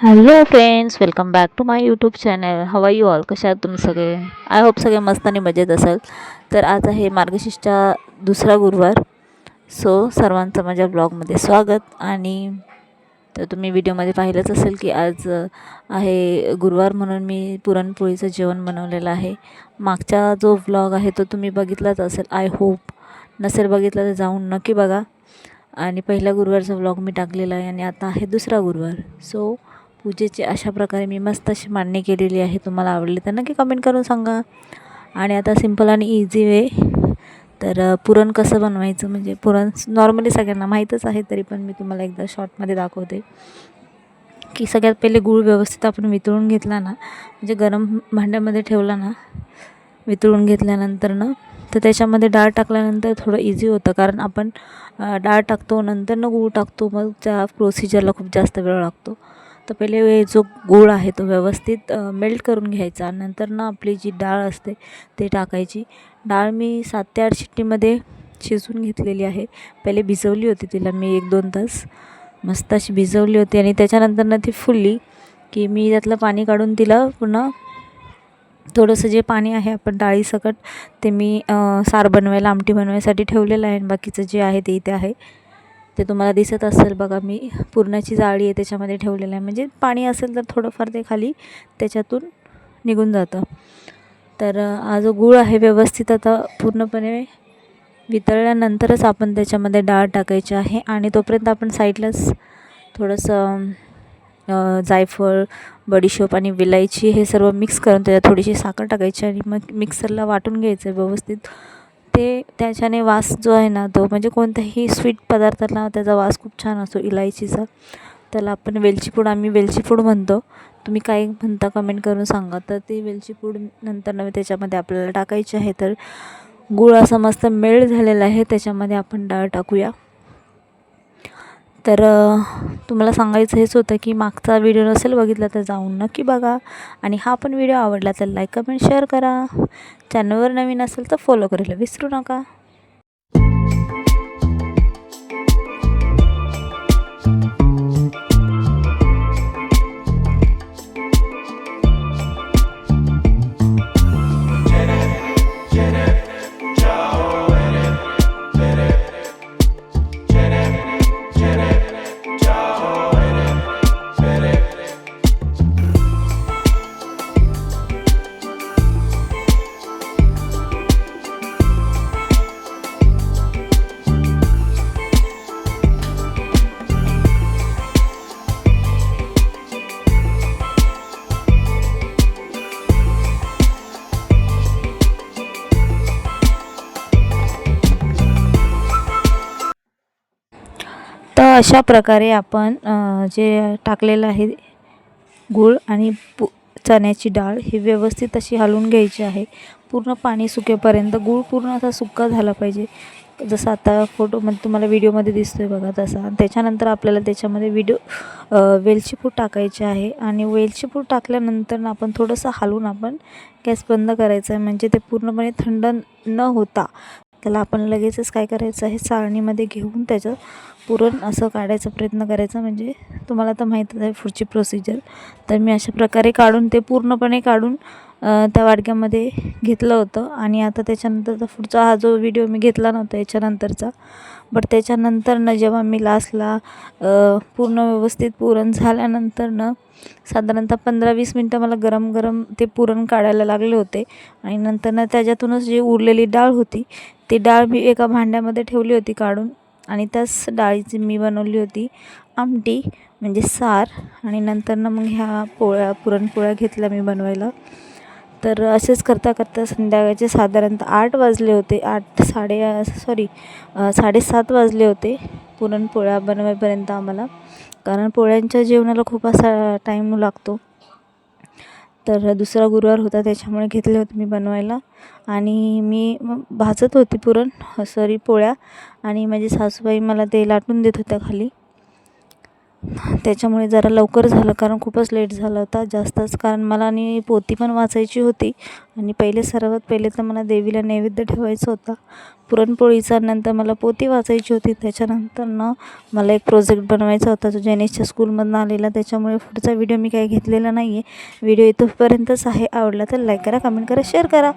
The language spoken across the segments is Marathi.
Hello friends welcome back to my YouTube channel how are you all कशा आहात तुम्ही सगळे? आय होप सगळे मस्त आणि मजेत असाल. तर आज आहे मार्गशीर्षचा दुसरा गुरुवार. सो सर्वांचं माझ्या ब्लॉगमध्ये स्वागत. आणि तर तुम्ही व्हिडिओमध्ये पाहिलंच असेल की आज आहे गुरुवार म्हणून मी पुरणपोळीचं जेवण बनवलेलं आहे. मागचा जो व्लॉग आहे तो तुम्ही बघितलाच असेल. आय होप नसेल बघितला तर जाऊन नक्की बघा. आणि पहिल्या गुरुवारचा व्लॉग मी टाकलेला आहे आणि आता आहे दुसरा गुरुवार. सो पूजेची अशा प्रकारे मी मस्त अशी मांडणी केलेली आहे. तुम्हाला आवडली तर नक्की कमेंट करून सांगा. आणि आता सिंपल आणि इझी वे तर पुरण कसं बनवायचं? म्हणजे पुरण नॉर्मली सगळ्यांना माहीतच आहे तरी पण मी तुम्हाला एकदा शॉर्टमध्ये दाखवते. की सगळ्यात पहिले गूळ व्यवस्थित आपण वितळून घेतला ना म्हणजे गरम भांड्यामध्ये ठेवला ना वितळून घेतल्यानंतर ना तर त्याच्यामध्ये डाळ टाकल्यानंतर थोडं इझी होतं. कारण आपण डाळ टाकतो नंतर ना गूळ टाकतो. मग त्या प्रोसिजरला खूप जास्त वेळ लागतो. तर पहिले जो गूळ आहे तो व्यवस्थित मेल्ट करून घ्यायचा. नंतर ना आपली जी डाळ असते ते टाकायची. डाळ मी सात ते आठ शिट्टीमध्ये शिजवून घेतलेली आहे. पहिले भिजवली होती तिला मी एक दोन तास. मस्त अशी भिजवली होती आणि त्याच्यानंतर ना ती फुलली की मी त्यातलं पाणी काढून तिला पुन्हा थोडंसं जे पाणी आहे आपण डाळीसकट ते मी सार बनवायला आमटी बनवायसाठी ठेवलेलं आहे आणि बाकीचं जे आहे ते इथे आहे. ते तुम्हाला दिसत असेल बघा मी पुरणाची जाळी आहे त्याच्यामध्ये ठेवलेलं आहे. म्हणजे पाणी असेल तर थोडंफार ते खाली त्याच्यातून निघून जातं. तर हा जो गूळ आहे व्यवस्थित आता पूर्णपणे वितळल्यानंतरच आपण त्याच्यामध्ये डाळ टाकायची आहे आणि तोपर्यंत आपण साईडलाच थोडंसं जायफळ बडीशोप आणि विलायची हे सर्व मिक्स करून त्याच्यात थोडीशी साखर टाकायची आणि मग मिक्सरला वाटून घ्यायचं आहे व्यवस्थित. ते त्याच्याने वास जो आहे ना तो म्हणजे कोणत्याही स्वीट पदार्थाला त्याचा वास खूप छान असतो इलायचीचा. त्याला आपण वेलची पूड आम्ही वेलची पूड म्हणतो. तुम्ही काय म्हणता कमेंट करून सांगा. तर ती वेलची पूड नंतर नव्हे त्याच्यामध्ये आपल्याला टाकायची आहे. तर गूळ असा मस्त मेळ झालेला आहे. त्याच्यामध्ये आपण डाळ टाकूया. तर तुम्हाला सांगायचं हेच होतं की मागचा व्हिडिओ नसेल बघितला तर जाऊन नक्की बघा. आणि हा पण व्हिडिओ आवडला तर लाईक कमेंट शेअर करा. चॅनलवर नवीन असेल तर फॉलो करायला विसरू नका. अशा प्रकारे आपण जे टाकलेलं आहे गूळ आणि पु चण्याची डाळ ही व्यवस्थित अशी हलवून घ्यायची आहे. पूर्ण पाणी सुकेपर्यंत गूळ पूर्ण असा सुक्का झाला पाहिजे. जसं आता फोटोमध्ये तुम्हाला व्हिडिओमध्ये दिसतोय बघा तसा. आणि त्याच्यानंतर आपल्याला त्याच्यामध्ये व्हिडिओ अ, वेलची पूड टाकायची आहे. आणि वेलची पूड टाकल्यानंतर ना आपण थोडंसं हलवून आपण गॅस बंद करायचा आहे. म्हणजे ते पूर्णपणे थंड न होता त्याला आपण लगेचच काय करायचं आहे? चाळणीमध्ये घेऊन त्याचं पुरण असं काढायचा प्रयत्न करायचा. म्हणजे तुम्हाला तर माहीतच आहे पुढची प्रोसिजर तर मी अशा प्रकारे काढून ते पूर्णपणे काढून त्या वाडक्यामध्ये घेतलं होतं. आणि आता त्याच्यानंतरचा पुढचा हा जो व्हिडिओ मी घेतला नव्हता याच्यानंतरचा. बट त्याच्यानंतरनं जेव्हा मी लास्टला पूर्ण व्यवस्थित पुरण झाल्यानंतरनं साधारणतः पंधरा वीस मिनटं मला गरम गरम ते पुरण काढायला लागले होते. आणि नंतरनं त्याच्यातूनच जी उरलेली डाळ होती ती डाळ मी एका भांड्यामध्ये ठेवली होती काढून. आणि त्याच डाळीची मी बनवली होती. आमटी म्हणजे सार आणि नंतरनं मग ह्या पोळ्या पुरणपोळ्या घेतल्या मी बनवायला. तर असेच करता करता संध्याकाळचे साधारणतः आठ वाजले होते. आठ साडे सॉरी साडेसात वाजले होते पुरणपोळ्या बनवायपर्यंत आम्हाला. कारण पोळ्यांच्या जेवणाला खूप असा टाईम लागतो. तर दुसरा गुरुवार होता त्याच्यामुळे घेतले होते मी बनवायला. आणि मी मग भाजत होती पुरण सॉरी पोळ्या. आणि माझी सासूबाई मला ते लाटून देत होत्या खाली. त्याच्यामुळे जरा लवकर झालं कारण खूपच लेट झाला होता जास्तच. कारण मला आणि पोथी पण वाचायची होती. आणि पहिले सर्वात पहिले तर मला देवीला नैवेद्य ठेवायचा होता. पुरणपोळीचा नंतर मला पोथी वाचायची होती. त्याच्यानंतर ना मला एक प्रोजेक्ट बनवायचा होता जो जैनेशच्या स्कूलमधून आलेला. त्याच्यामुळे पुढचा व्हिडिओ मी काही घेतलेला नाही आहे व्हिडिओ इथपर्यंतच आहे. आवडला तर लाईक करा कमेंट करा शेअर करा.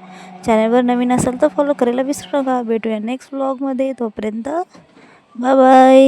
चॅनलवर नवीन असाल तर फॉलो करायला विसरू नका. भेटूया नेक्स्ट ब्लॉगमध्ये तोपर्यंत बाय बाय